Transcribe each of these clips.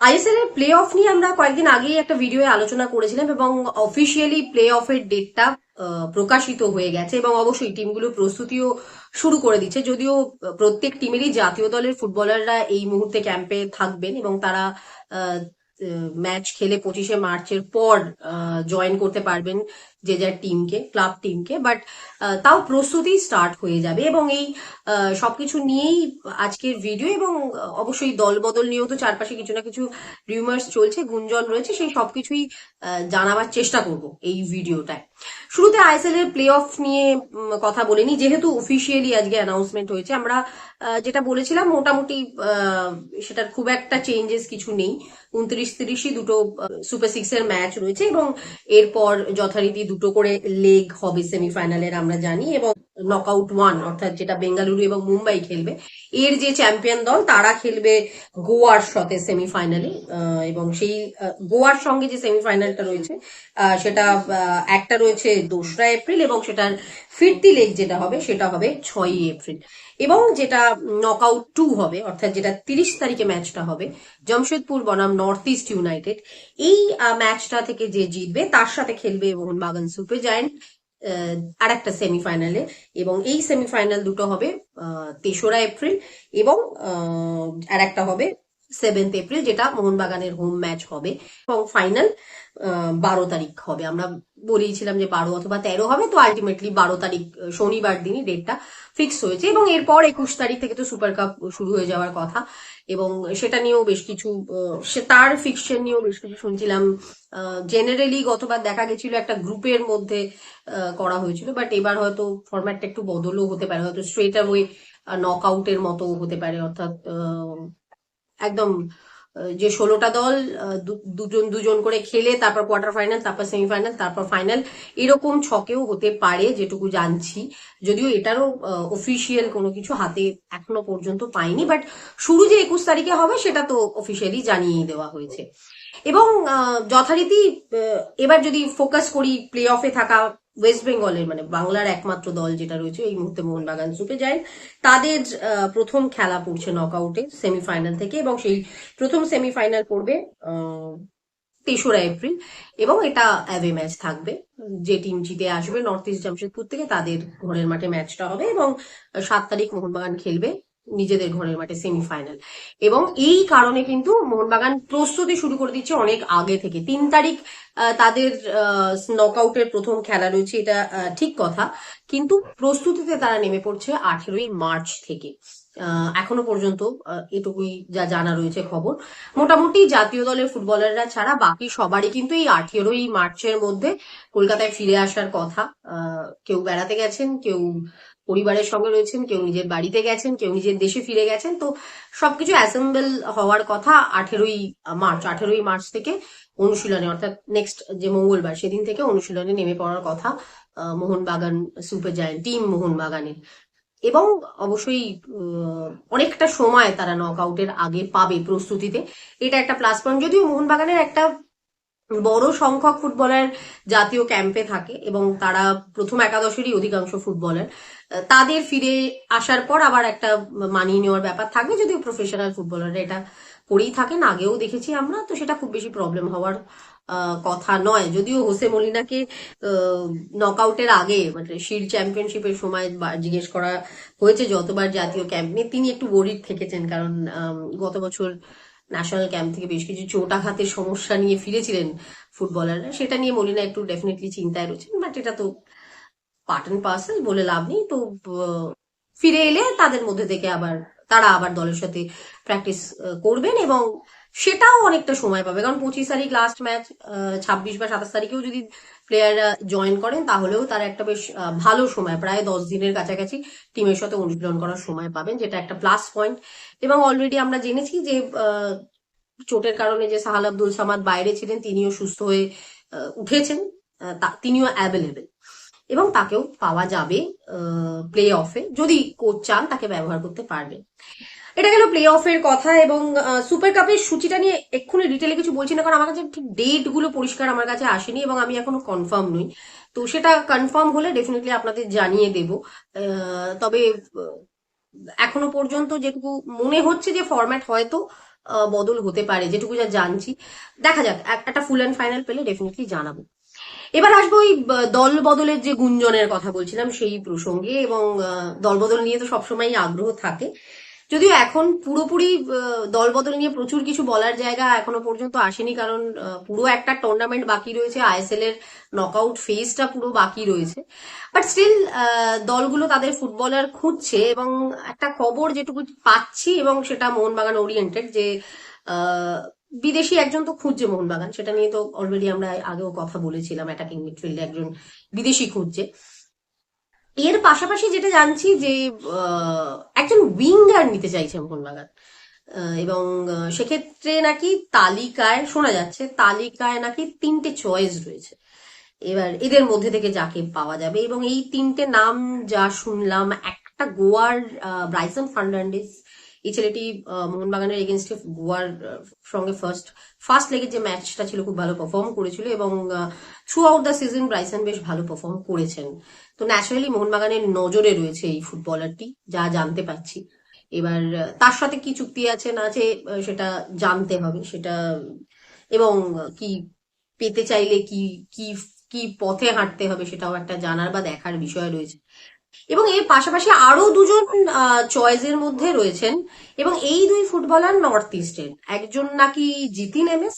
ISL এর play of নিয়ে আমরা কয়েকদিন আগেই একটা ভিডিও আলোচনা করেছিলাম এবং অফিসিয়ালি প্লে অফের ডেটটা প্রকাশিত হয়ে গেছে এবং অবশ্যই টিমগুলো প্রস্তুতিও শুরু করে দিচ্ছে। যদিও প্রত্যেক টিমেরই জাতীয় দলের ফুটবলাররা এই মুহূর্তে ক্যাম্পে থাকবেন এবং তারা ম্যাচ খেলে পঁচিশে মার্চের পর জয়েন করতে পারবেন যে যার টিমকে ক্লাব টিমকে বাট তাও প্রস্তুতি স্টার্ট হয়ে যাবে এবং এই সবকিছু নিয়েই আজকের ভিডিও এবং অবশ্যই দলবদল নিয়েও তো চারপাশে কিছু না কিছু রিউমার্স চলছে, গুঞ্জন রয়েছে, সেই সবকিছুই জানাবার চেষ্টা করব এই ভিডিওটায় শুরুতে আইএসএল এর প্লে অফ নিয়ে কথা বলিনি। যেহেতু অফিসিয়ালি আজকে অ্যানাউন্সমেন্ট হয়েছে, আমরা যেটা বলেছিলাম, মোটামুটি সেটার খুব একটা চেঞ্জেস কিছু নেই। উনত্রিশ তিরিশই দুটো সুপার সিক্স এর ম্যাচ রয়েছে এবং এরপর যথারীতি দুটো করে লেগ হবে সেমিফাইনালের আমরা জানি। এবং নকআউট ওয়ান অর্থাৎ যেটা বেঙ্গালুরু এবং মুম্বাই খেলবে। এর যে চ্যাম্পিয়ন দল, তারা খেলবে গোয়ার সাথে সেমিফাইনালে এবং সেই গোয়ার সঙ্গে যে সেমিফাইনালটা রয়েছে সেটা একটা রয়েছে দোসরা এপ্রিল এবং সেটার ফিরতি লেগ যেটা হবে, সেটা হবে ছয়ই এপ্রিল। এবং যেটা নকআউট টু হবে, অর্থাৎ যেটা তিরিশ তারিখে ম্যাচটা হবে, জামশেদপুর বনাম নর্থ ইস্ট ইউনাইটেড এই ম্যাচটা থেকে যে জিতবে, তার সাথে খেলবে মোহনবাগান সুপার জায়ান্ট আর একটা সেমিফাইনালে এবং এই সেমিফাইনাল দুটো হবে তেসরা এপ্রিল এবং আর একটা হবে সেভেন্থ এপ্রিল যেটা মোহনবাগানের হোম ম্যাচ হবে এবং ফাইনাল বারো তারিখ হবে। আমরা বলেইছিলাম যে বারো অথবা তেরো হবে, তো আলটিমেটলি বারো তারিখ শনিবার দিনই ডেটটা ফিক্স হয়েছে এবং এরপর একুশ তারিখ থেকে তো সুপার কাপ শুরু হয়ে যাওয়ার কথা। এবং সেটা নিয়েও বেশ কিছু সে তার ফিকশন নিয়েও বেশ কিছু শুনছিলাম। জেনারেলি গতবার দেখা গেছিল একটা গ্রুপের মধ্যে করা হয়েছিল বাট এবার হয়তো ফরম্যাটটা একটু বদলও হতে পারে। হয়তো স্ট্রেট অ্যাওয়ে নক আউটের মতো হতে পারে, অর্থাৎ একদম যে ষোলোটা দল দুজন দুজন করে খেলে, তারপর কোয়ার্টার ফাইনাল তারপর সেমিফাইনাল তারপর ফাইনাল এরকম ছকেও হতে পারে, যেটুকু জানছি। যদিও এটারও অফিসিয়াল কোনো কিছু হাতে এখনও পর্যন্ত পাইনি বাট শুরু যে একুশ তারিখে হবে, সেটা তো অফিসিয়ালি জানিয়ে দেওয়া হয়েছে। এবং যথারীতি এবার যদি ফোকাস করি প্লে অফে থাকা ওয়েস্ট বেঙ্গলের মানে বাংলার একমাত্র দল যেটা রয়েছে, এই মুহূর্তে মোহনবাগান সুপে যায়, তাদের প্রথম খেলা পড়ছে নকআউটে সেমিফাইনাল থেকে এবং সেই প্রথম সেমিফাইনাল পড়বে তেসরা এপ্রিল এবং এটা অ্যাওয়ে ম্যাচ থাকবে। যে টিম জিতে আসবে নর্থ ইস্ট জামশেদপুর থেকে, তাদের ঘরের মাঠে ম্যাচটা হবে এবং সাত তারিখ মোহনবাগান খেলবে নিজেদের ঘরের মাঠে সেমিফাইনাল এবং এই কারণে কিন্তু মোহনবাগান প্রস্তুতি শুরু করে দিচ্ছে অনেক আগে থেকে। তিন তারিখ তাদের নকআউটের প্রথম খেলা রয়েছে এটা ঠিক কথা। কিন্তু প্রস্তুতিতে তারা নেমে পড়ছে আঠেরোই মার্চ থেকে। এখনও পর্যন্ত এটুকুই যা জানা রয়েছে খবর। মোটামুটি জাতীয় দলের ফুটবলাররা ছাড়া বাকি সবারই কিন্তু এই আঠেরোই মার্চের মধ্যে কলকাতায় ফিরে আসার কথা। কেউ বেড়াতে গেছেন, কেউ পরিবারের সঙ্গে রয়েছেন, কেউ নিজের বাড়িতে গেছেন, কেউ নিজের দেশে ফিরে গেছেন, তো সবকিছু অ্যাসেম্বল হওয়ার কথা আঠেরোই মার্চ আঠেরোই মার্চ থেকে অনুশীলনে, অর্থাৎ নেক্সট যে মঙ্গলবার, সেদিন থেকে অনুশীলনে নেমে পড়ার কথা মোহনবাগান সুপার জায়ান্ট টিম মোহনবাগানের। এবং অবশ্যই অনেকটা সময় তারা নকআউটের আগে পাবে প্রস্তুতিতে। এটা একটা প্লাস পয়েন্ট যদিও মোহনবাগানের একটা বড় সংখ্যক ফুটবলার জাতীয় ক্যাম্পে থাকে এবং তারা প্রথম একাদশেরই অধিকাংশ ফুটবলার। তাদের ফিরে আসার পর আবার একটা মানিয়ে নেওয়ার ব্যাপার থাকবে যদিও প্রফেশনাল ফুটবলাররা এটা করেই থাকেন। আগেও দেখেছি আমরা, তো সেটা খুব বেশি প্রবলেম হওয়ার কথা নয়। যদিও হোসে মলিনাকে নকআউটের আগে মানে শিল্ড চ্যাম্পিয়নশিপের সময় জিজ্ঞেস করা হয়েছে যতবার জাতীয় ক্যাম্প নিয়ে, তিনি একটু গরিব থেকেছেন কারণ গত বছর ন্যাশনাল ক্যাম্প থেকে বেশ কিছু চোটাঘাতের সমস্যা নিয়ে ফিরেছিলেন ফুটবলাররা। সেটা নিয়ে মলিনা একটু ডেফিনেটলি চিন্তায় রয়েছেন বাট এটা তো পার্ট অ্যান্ড পার্সেল বলে লাভ নেই। তো ফিরে এলে তাদের মধ্যে থেকে আবার, তারা আবার দলের সাথে প্র্যাকটিস করবেন এবং সেটাও অনেকটা সময় পাবে। কারণ পঁচিশ তারিখ লাস্ট ম্যাচ ছাব্বিশ বা সাতাশ তারিখেও যদি প্লেয়াররা জয়েন করেন, তাহলেও তার একটা বেশ ভালো সময়, প্রায় দশ দিনের কাছাকাছি টিমের সাথে অনুশীলন করার সময় পাবেন, যেটা একটা প্লাস পয়েন্ট এবং অলরেডি আমরা জেনেছি যে চোটের কারণে যে সাহাল আব্দুল সামাদ বাইরে ছিলেন, তিনিও সুস্থ হয়ে উঠেছেন তিনিও অ্যাভেলেবেল এবং তাকেও পাওয়া যাবে প্লে অফে যদি কোচ চান, তাকে ব্যবহার করতে পারবেন। এটা গেল প্লে অফের কথা এবং সুপার কাপের সূচিটা নিয়ে এক্ষুনি ডিটেলে কিছু বলছি না, কারণ আমার কাছে ঠিক ডেটগুলো পরিষ্কার আমার কাছে আসেনি এবং আমি এখনও কনফার্ম নই। তো সেটা কনফার্ম হলে ডেফিনেটলি আপনাদের জানিয়ে দেব। তবে এখনও পর্যন্ত যেটুকু মনে হচ্ছে যে ফরম্যাট হয়তো বদল হতে পারে, যেটুকু যা জানছি। দেখা যাক একটা ফুল অ্যান্ড ফাইনাল পেলে ডেফিনেটলি জানাব। এবার আসব ওই দল বদলের যে গুঞ্জনের কথা বলছিলাম সেই প্রসঙ্গে এবং দল বদল নিয়ে তো সবসময় আগ্রহ থাকে। যদিও এখন পুরোপুরি দলবদল নিয়ে প্রচুর কিছু বলার জায়গা এখনও পর্যন্ত আসেনি, কারণ পুরো একটা টুর্নামেন্ট বাকি রয়েছে আইএসএল এর নকআউট ফেজটা পুরো বাকি রয়েছে। বাট স্টিল দলগুলো তাদের ফুটবলার খুঁজছে এবং একটা খবর যেটুকু পাচ্ছি এবং সেটা মোহনবাগান ওরিয়েন্টেড যে বিদেশি একজন তো খুঁজছে মোহনবাগান, সেটা নিয়ে তো অলরেডি আমরা আগেও কথা বলেছিলাম অ্যাটাকিং মিডফিল্ডে একজন বিদেশি খুঁজছে। এর পাশাপাশি যেটা জানছি যে একজন উইঙ্গার নিতে চাইছে মোহনবাগান বাগান এবং সেক্ষেত্রে নাকি তালিকায়, শোনা যাচ্ছে, তালিকায় নাকি তিনটে চয়েস রয়েছে। এবার এদের মধ্যে থেকে যাকে পাওয়া যাবে। এবং এই তিনটে নাম যা শুনলাম, একটা গোয়ার ব্রাইসন ফার্নান্ডিস এই ছেলেটি মোহনবাগানের এগেনস্টে গোয়ার সঙ্গে ফার্স্ট ফার্স্ট লেগের যে ম্যাচটা ছিল খুব ভালো পারফর্ম করেছিল এবং throughout the season Bryson বেশ ভালো পারফর্ম করেছেন। তো ন্যাচারালি মোহনবাগানের নজরে রয়েছে এই ফুটবলারটি যা জানতে পাচ্ছি এবার তার সাথে কি চুক্তি আছে না আছে সেটা জানতে হবে। সেটা, এবং কি পেতে চাইলে কি কি কি পথে হাঁটতে হবে সেটাও একটা জানার বা দেখার বিষয় রয়েছে। এবং এর পাশাপাশি আরও দুজন চয়েসের মধ্যে রয়েছেন। এবং এই দুই ফুটবলার নর্থ ইস্টের একজন নাকি জিতিন এমএস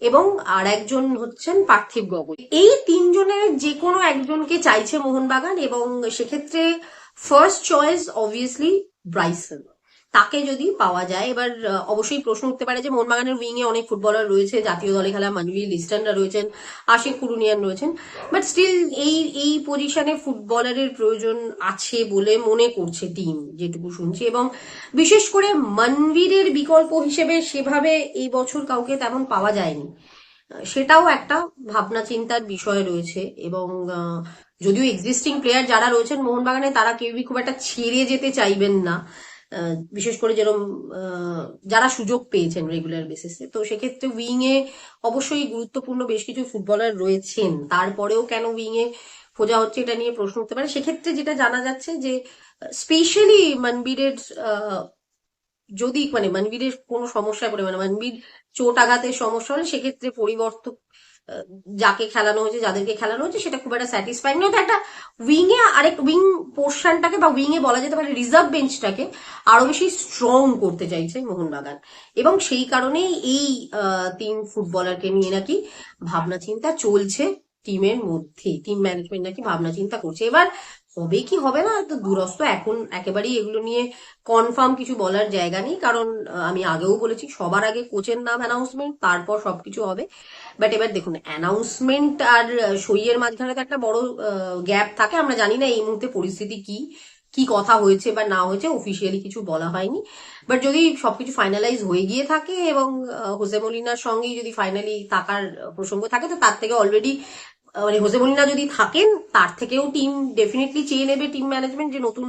এবং আর একজন হচ্ছেন পার্থিব গগৈ এই তিনজনের যে কোনো একজনকে চাইছে মোহনবাগান এবং সেক্ষেত্রে ফার্স্ট চয়েস অবভিয়াসলি ব্রাইসন তাকে যদি পাওয়া যায়, এবার অবশ্যই প্রশ্ন উঠতে পারে যে মোহনবাগানের উইং এ অনেক ফুটবলার রয়েছে, জাতীয় দলে খেলা মানবী লিস্টানরা রয়েছেন, আশিক কুরুনিয়ান রয়েছেন বাট স্টিল এই এই পজিশনে ফুটবলারের প্রয়োজন আছে বলে মনে করছে টিম যেটুকু শুনছি, এবং বিশেষ করে মনবীরের বিকল্প হিসেবে সেভাবে এই বছর কাউকে তেমন পাওয়া যায়নি। সেটাও একটা ভাবনা চিন্তার বিষয় রয়েছে, এবং যদিও এক্সিস্টিং প্লেয়ার যারা রয়েছেন মোহনবাগানে, তারা কেউই খুব একটা ছেড়ে যেতে চাইবেন না। বিশেষ করে যেরকম যারা সুযোগ পেয়েছেন রেগুলার বেসিসে তো সেক্ষেত্রে উইং এ অবশ্যই গুরুত্বপূর্ণ বেশ কিছু ফুটবলার রয়েছেন। তারপরেও কেন উইং এ খোঁজা হচ্ছে এটা নিয়ে প্রশ্ন উঠতে পারে। সেক্ষেত্রে যেটা জানা যাচ্ছে যে স্পেশালি মনবীরের যদি মানে মনবীরের কোনো সমস্যায় পড়ে মানে মনবীর চোট আঘাতের সমস্যা হলে সেক্ষেত্রে পরিবর্তক যাকে খেলানো হয়েছে, যাদেরকে খেলানো হয়েছে, সেটা খুব একটা স্যাটিসফাইং নয়। একটা উইং এ আরেক উইং পোর্শনটাকে বা উইং এ বলা যেতে পারে রিজার্ভ বেঞ্চটাকে আরও বেশি স্ট্রং করতে চাইছে মোহনবাগান। এবং সেই কারণেই এই তিন ফুটবলারকে নিয়ে নাকি ভাবনা চিন্তা চলছে টিমের মধ্যে টিম ম্যানেজমেন্ট নাকি ভাবনা চিন্তা করছে। এবার হবে কি হবে না? তো দূরস্থ এখন একেবারেই এগুলো নিয়ে কনফার্ম কিছু বলার জায়গা নেই। কারণ আমি আগেও বলেছি, সবার আগে কোচের নাম অ্যানাউন্সমেন্ট তারপর সবকিছু হবে। বাট এবার দেখুন অ্যানাউন্সমেন্ট আর সইয়ের মাঝখানে তো একটা বড় গ্যাপ থাকে। আমরা জানি না এই মুহূর্তে পরিস্থিতি কি কি কথা হয়েছে বা না হয়েছে অফিসিয়ালি কিছু বলা হয়নি। বাট যদি সবকিছু ফাইনালাইজ হয়ে গিয়ে থাকে এবং হোসে মলিনার সঙ্গেই যদি ফাইনালি থাকার প্রসঙ্গ থাকে, তো তার থেকে অলরেডি মানে হোসে মলিনা যদি থাকেন, তার থেকেও টিম ডেফিনেটলি চেয়ে নেবে টিম ম্যানেজমেন্ট যে নতুন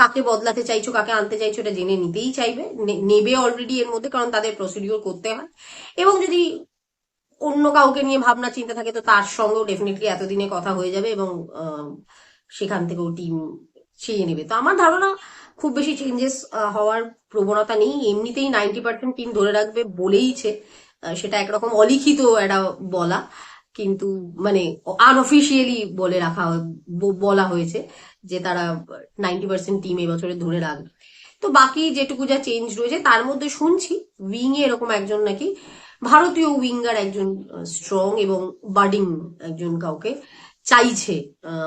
কাকে বদলাতে চাইছো, কাকে আনতে চাইছো, এটা জেনে নিতেই চাইবে। নেবে অলরেডি এর মধ্যে, কারণ তাদের প্রসিডিওর করতে হয়। এবং যদি অন্য কাউকে নিয়ে ভাবনা চিন্তা থাকে, তো তার সঙ্গেও ডেফিনেটলি এতদিনে কথা হয়ে যাবে এবং সেখান থেকেও টিম চেয়ে নেবে। তো আমার ধারণা, খুব বেশি চেঞ্জেস হওয়ার প্রবণতা নেই। এমনিতেই নাইনটি পার্সেন্ট টিম ধরে রাখবে বলেইছে। সেটা একরকম অলিখিত একটা বলা। কিন্তু মানে আনঅফিসিয়ালি বলে রাখা বলা হয়েছে যে তারা নাইনটি পার্সেন্ট টিম এবছরে ধরে রাখবে। তো বাকি যেটুকু যা চেঞ্জ রয়েছে, তার মধ্যে শুনছি উইং এ এরকম একজন নাকি ভারতীয় উইঙ্গার একজন স্ট্রং এবং বার্ডিং একজন কাউকে চাইছে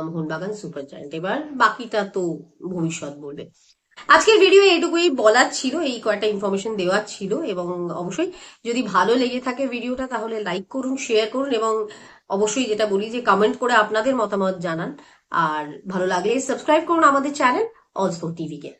মোহনবাগান সুপার জায়ান্ট এবার বাকিটা তো ভবিষ্যৎ বলবে। আজকের ভিডিও এটুকুই বলার ছিল, এই কয়েকটা ইনফরমেশন দেওয়ার ছিল, এবং অবশ্যই যদি ভালো লেগে থাকে ভিডিওটা তাহলে লাইক করুন শেয়ার করুন, এবং অবশ্যই যেটা বলি যে কমেন্ট করে আপনাদের মতামত জানান। আর ভালো লাগলে সাবস্ক্রাইব করুন আমাদের চ্যানেল অলসো টিভিকে